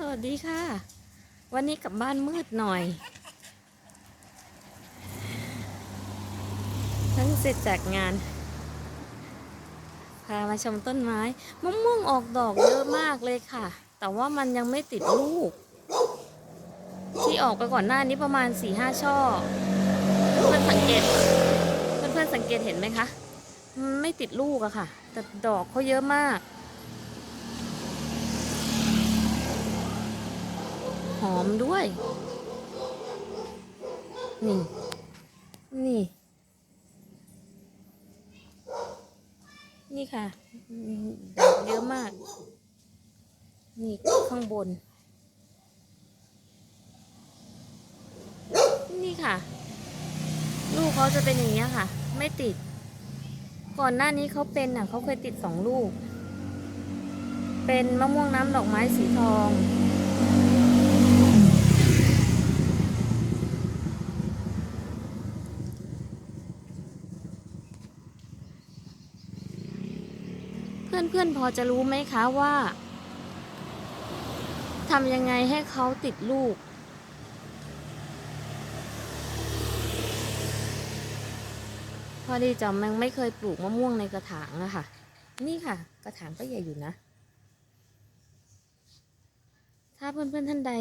สวัสดีค่ะ วันนี้กลับบ้านมืดหน่อยเพิ่งเสร็จจากงาน พามาชมต้นไม้มะม่วงออกดอกเยอะมากเลยค่ะ แต่ว่ามันยังไม่ติดลูก ที่ออกไปก่อนหน้านี้ประมาณ4ี่ห้าช่อ เพื่อนๆสังเกต เพื่อนๆสังเกตเห็นไหมคะมันไม่ติดลูกอะค่ะ แต่ดอกเขาเยอะมาก หอมด้วย นี่ นี่ นี่ค่ะดอกเยอะมาก นี่ข้างบน นี่ค่ะ ลูกเขาจะเป็นอย่างนี้ยค่ะ ไม่ติด ก่อนหน้านี้เขาเป็นอะเขาเคยติดสองลูก เป็นมะม่วงน้ำดอกไม้สีทอง พื่อนๆพอจะรู้ไหมคะว่าทำยังไงให้เขาติดลูก พอดีจอมยังไม่เคยปลูกมะม่วงในกระถางอะค่ะ นี่ค่ะ กระถางก็ใหญ่อยู่นะ ถ้าเพื่อนๆท่านใด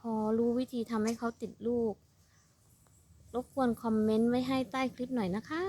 พอรู้วิธีทำให้เขาติดลูก รบกวนคอมเมนต์ไว้ให้ใต้คลิปหน่อยนะคะ